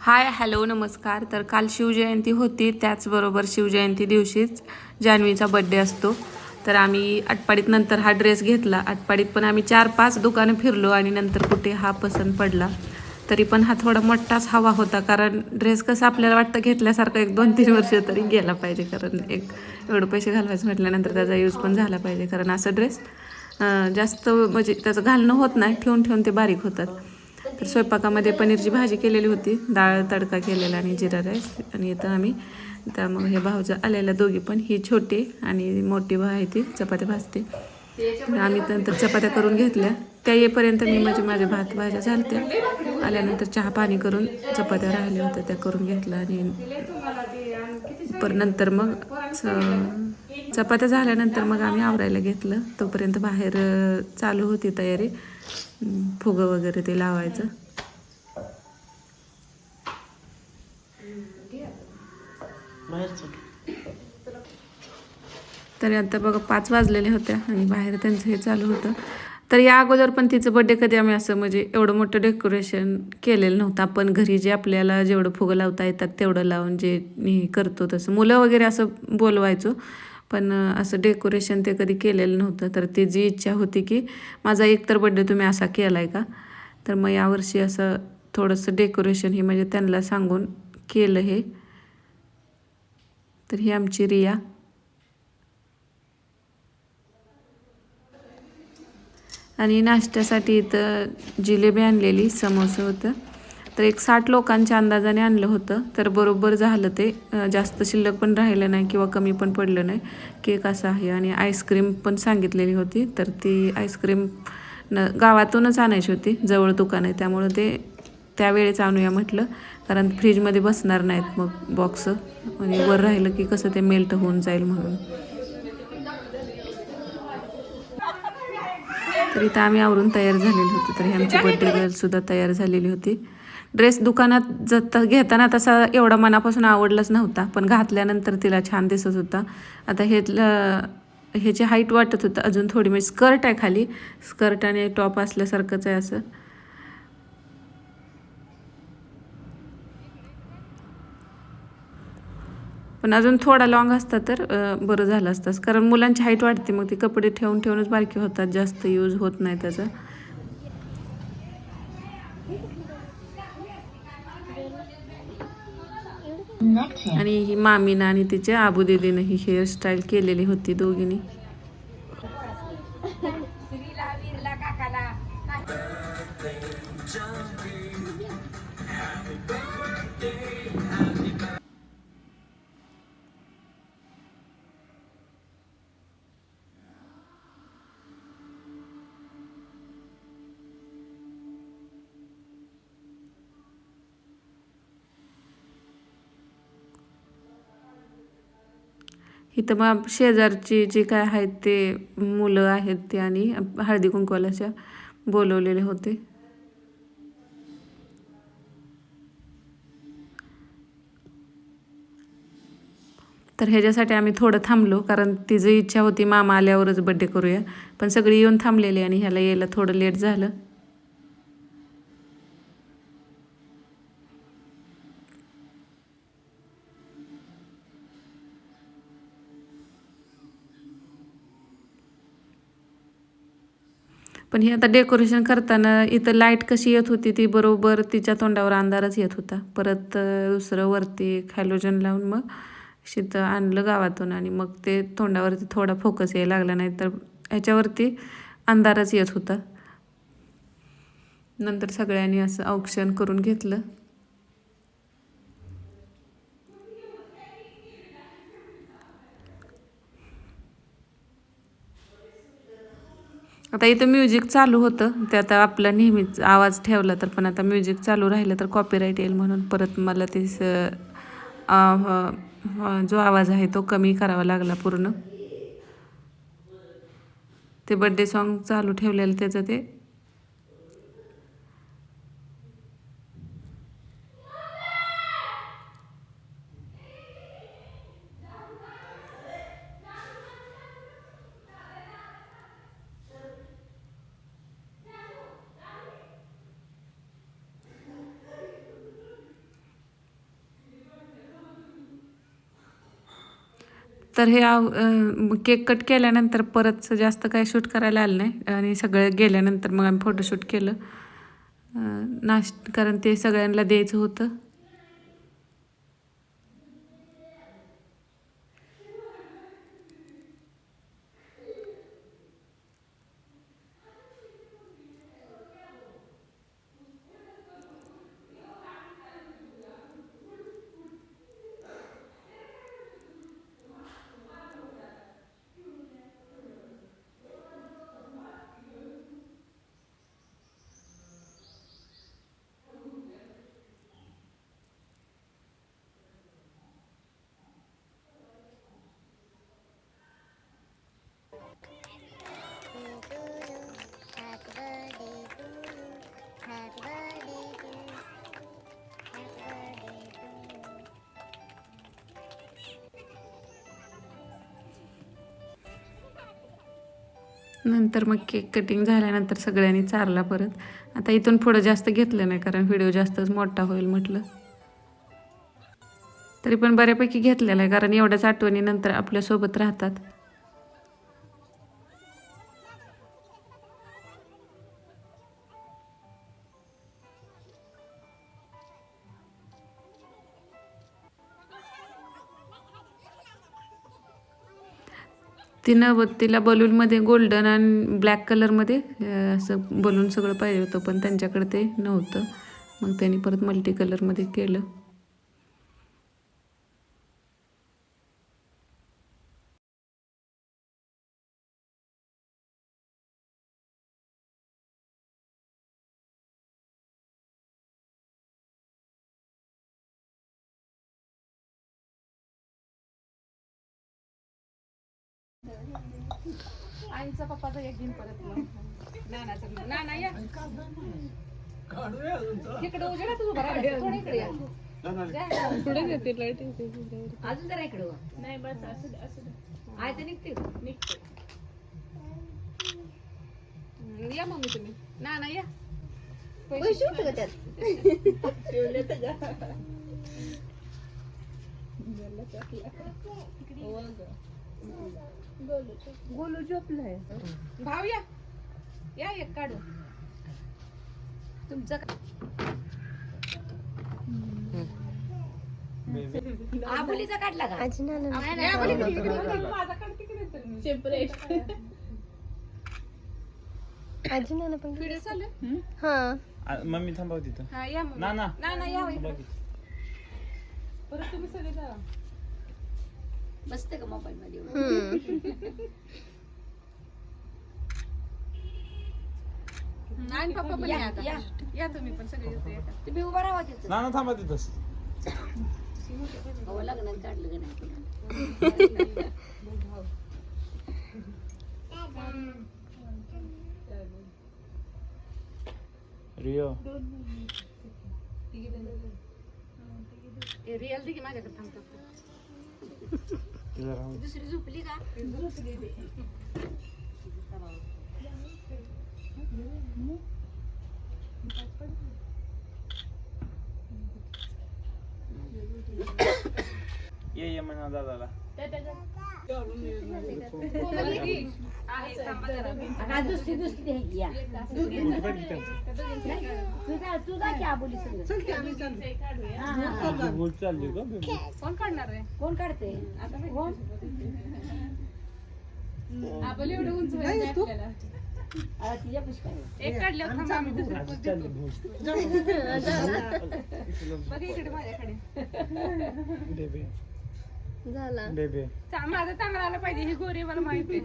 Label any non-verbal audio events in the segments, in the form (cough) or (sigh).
Hi hello नमस्कार. तर काल शिवजयंती होती त्याचबरोबर शिवजयंती दिवशीच जान्हवीचा बड्डे असतो. तर आम्ही आटपाडीत नंतर हा ड्रेस घेतला. आटपाडीत पण आम्ही चार पाच दुकानं फिरलो आणि नंतर कुठे हा पसंत पडला. तरी पण हा थोडा मोठाच हवा होता कारण ड्रेस कसं आपल्याला वाटतं घेतल्यासारखं एक दोन तीन वर्ष तरी गेला पाहिजे. कारण एक एवढं पैसे घालवायचं म्हटल्यानंतर त्याचा यूज पण झाला पाहिजे. कारण असं ड्रेस जास्त म्हणजे त्याचं घालणं होत नाही ठेवून ठेवून ते बारीक होतात. तर स्वयंपाकामध्ये पनीरची भाजी केलेली होती. डाळ तडका केलेला आणि जिरा राईस. आणि इथं आम्ही त्यामुळे हे भाऊजा आलेल्या दोघी पण. ही छोटी आणि मोठी भाऊ आहे ती चपात्या भाजते. तर आम्ही नंतर चपात्या करून घेतल्या. त्या येईपर्यंत मी म्हणजे माझ्या भात भाज्या झालत्या. आल्यानंतर चहा पाणी करून चपात्या राहिल्या होत्या. त्या करून घेतल्या आणि पर नंतर मग चपात्या झाल्यानंतर मग आम्ही आवरायला घेतलं. तोपर्यंत बाहेर चालू होती तयारी. फुगं वगैरे ते लावायचं. तरी आता बघा पाच वाजलेले होत्या आणि बाहेर त्यांचं हे चालू होतं. तर या अगोदर पण तिचं बड्डे कधी आम्ही असं म्हणजे एवढं मोठं डेकोरेशन केलेलं नव्हतं. आपण घरी जे आपल्याला जेवढं फुगं लावता येतात तेवढं लावून जे हे करतो तसं. मुलं वगैरे असं बोलवायचो. पण असं डेकोरेशन ते कधी केलेलं नव्हतं. तर ती जी इच्छा होती की माझा एकतर बड्डे तुम्ही असा केला आहे का? तर मग यावर्षी असं थोडंसं डेकोरेशन हे म्हणजे त्यांना सांगून केलं हे. तर ही आमची रिया. आणि नाश्त्यासाठी इथं जिलेबी आणलेली समोसं होतं. तर एक साठ लोकांच्या अंदाजाने आणलं होतं. तर बरोबर झालं ते. जास्त शिल्लक पण राहिलं नाही किंवा कमी पण पडलं नाही. केक असा आहे आणि आईस्क्रीम पण सांगितलेली होती. तर ती आईस्क्रीम न गावातूनच आणायची होती. जवळ दुकान आहे. त्यामुळं ते त्यावेळेच आणूया म्हटलं. कारण फ्रीजमध्ये बसणार नाहीत मग बॉक्स आणि वर राहिलं की कसं ते मेल्ट होऊन जाईल म्हणून. तर इथं आम्ही आवरून तयार झालेलो होतो. तर ही आमची बड्डे गर्लसुद्धा तयार झालेली होती. ड्रेस दुकानात जत घेताना तसा एवढा मनापासून आवडलाच नव्हता. पण घातल्यानंतर तिला छान दिसत होता. आता हे ह्याची हाईट वाटत होतं अजून थोडी म्हणजे स्कर्ट आहे खाली. स्कर्ट आणि टॉप असल्यासारखंच आहे असं. पण अजून थोडा लॉंग असता तर बरं झालं असतं. कारण मुलांची हाईट वाढते मग ते कपडे ठेवून ठेवूनच बारके होतात. जास्त यूज होत नाही त्याचा. आणि ही मामीनं आणि तिच्या आबू दिदीनं ही हेअरस्टाईल केलेली होती दोघींनी. इथं मग शेजारची जी काय आहेत ते मुलं आहेत ते आणि हळदी कुंकवालाच्या बोलवलेले होते. तर ह्याच्यासाठी आम्ही थोडं थांबलो कारण तिची इच्छा होती मामा आल्यावरच बड्डे करूया. पण सगळी येऊन थांबलेली आणि ह्याला यायला थोडं लेट झालं. पण हे आता डेकोरेशन करताना इथं लाइट कशी येत होती ती बरोबर तिच्या तोंडावर अंधारच येत होता. परत दुसरं वरती हॅलोजन लावून मग शिथं आणलं गावातून आणि मग ते तोंडावरती थोडा फोकस यायला लागला नाही तर ह्याच्यावरती अंधारच येत होता. नंतर सगळ्यांनी असं औक्षण करून घेतलं. आता इथं म्युझिक चालू होतं. ते आता आपला नेहमीच आवाज ठेवला तर पण आता म्युझिक चालू राहिलं तर कॉपीराईट येईल म्हणून परत मला ते स- जो आवाज आहे तो कमी करावा लागला पूर्ण. ते बड्डे सॉन्ग चालू ठेवलेलं त्याचं ते. तर हे आव- केक कट केल्यानंतर परत जास्त काय शूट करायला आलं नाही. आणि सगळं गेल्यानंतर मग आम्ही फोटोशूट केलं. अं, नाश कारण ते सगळ्यांना द्यायचं होतं. नंतर मग केक कटिंग झाल्यानंतर सगळ्यांनी चारला परत. आता इथून पुढं जास्त घेतलं नाही कारण व्हिडिओ जास्तच मोठा होईल म्हटलं. तरी पण बऱ्यापैकी घेतलेला आहे कारण एवढ्याच आठवणी नंतर आपल्यासोबत राहतात. तिनं ब- तिला बलूनमध्ये गोल्डन आणि ब्लॅक कलरमध्ये असं बलून सगळं पाहिजे होतं पण त्यांच्याकडे ते नव्हतं. मग त्यांनी परत मल्टी कलरमध्ये केलं. आईचा पप्पाचा एक दिन परत नानाचं नाना या. इकडे उजेडा तुझं बरं थोडं इकडे या? पुढे घेते अजून जरा इकडे नाही बस असं आहे तर निघते. निघते. या मम्मी तुम्ही. नाना या. पैसे होते का त्यात? गोलू झोपलाय. भाऊ या. या एक काढू. तुमचं आबोलीचा काढला का? आजी नाना. पण व्हिडिओ चालू आहे? हा. मम्मी थांबव तिथं. हा ना ना नाना. या. परत तुम्ही सगळे जा. बसते का मोबाईल मध्ये. आणि पप्पा पण या, आता तुम्ही पण सगळे. तुम्ही उभा राहा तिथं ना ना थांबा तिथंच लग्नात काढलं का नाही तुला? रिओ ए, रिअल दे की माझ्याकडे थांबतो तिथं राहू दे. दुसरी झोपली का? ये ये म्हणा दादाला. दुसरी दुसरी द्या की, या मोठी पाठी त्यांचं. तुझा तुझा? कोण काढणार आहे कोण काढते कोण एवढं उंच तिच्या पुष्कळ एक काढल्यावर थांबा आम्ही दुसरी आजी पोच चालली देतो. बोट. बघ इकडे माझ्याकडे (laughs) बेबी झाला. बेबी. चा- माझं चांगलं आलं पाहिजे ही गोरी मला माहिती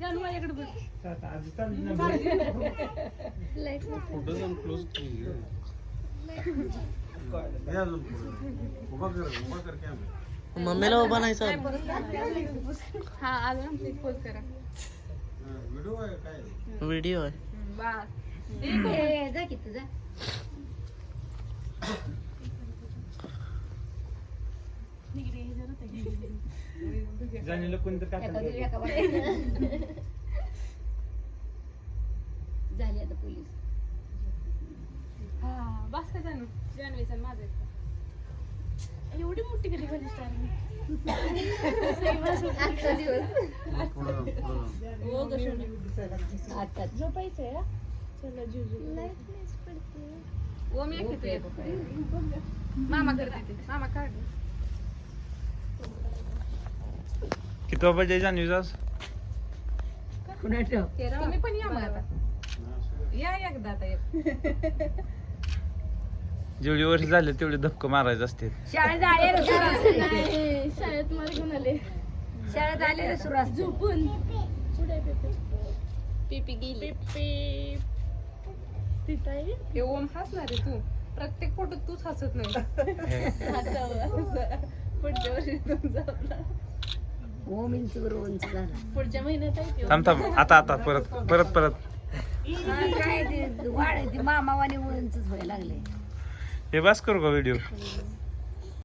जानू माझ्याकडे बघ. आता आजी चालली ना फोटो जाऊन क्लोज उभा कर उभा कर कॅमेरा मम्मीला उभा नाही सर हा प्लीज करा. आहे काय? व्हिडिओ आहे. बस. ए, जा की तुझा जाणीला कोणतं एका टाकलं दिवशी एका वाटेत. झाली आता पोलीस बस का जानू जानवीचा माझा एवढी मोठी कधी स्टार आजचा दिवस हो ग झोपायचंय? चला जुजू मामा करते मामा काढ. किती वाजता जान्हवीचा आज? तुम्ही पण या मग आता. या एकदा आता एक. जेवढी वर्ष झाले तेवढे धक्क मारायचे असते शाळेत आले रे शाळेत घेऊन आले शाळेत आले रे झोपून. पेपे पेपी गेली. पेपे. हे ओम हसणार आहे तू. प्रत्येक फोटो तूच हसत नाही. पुढच्या वर्षी तुमचा आपला. ओम इंच वर उंच झाला. पुढच्या महिन्यात आहे की थांब थांब. आता आता परत परत परत. हा, काय ते वाढ ती मामावाने उंचच व्हायला लागले. हे बस करू का व्हिडिओ?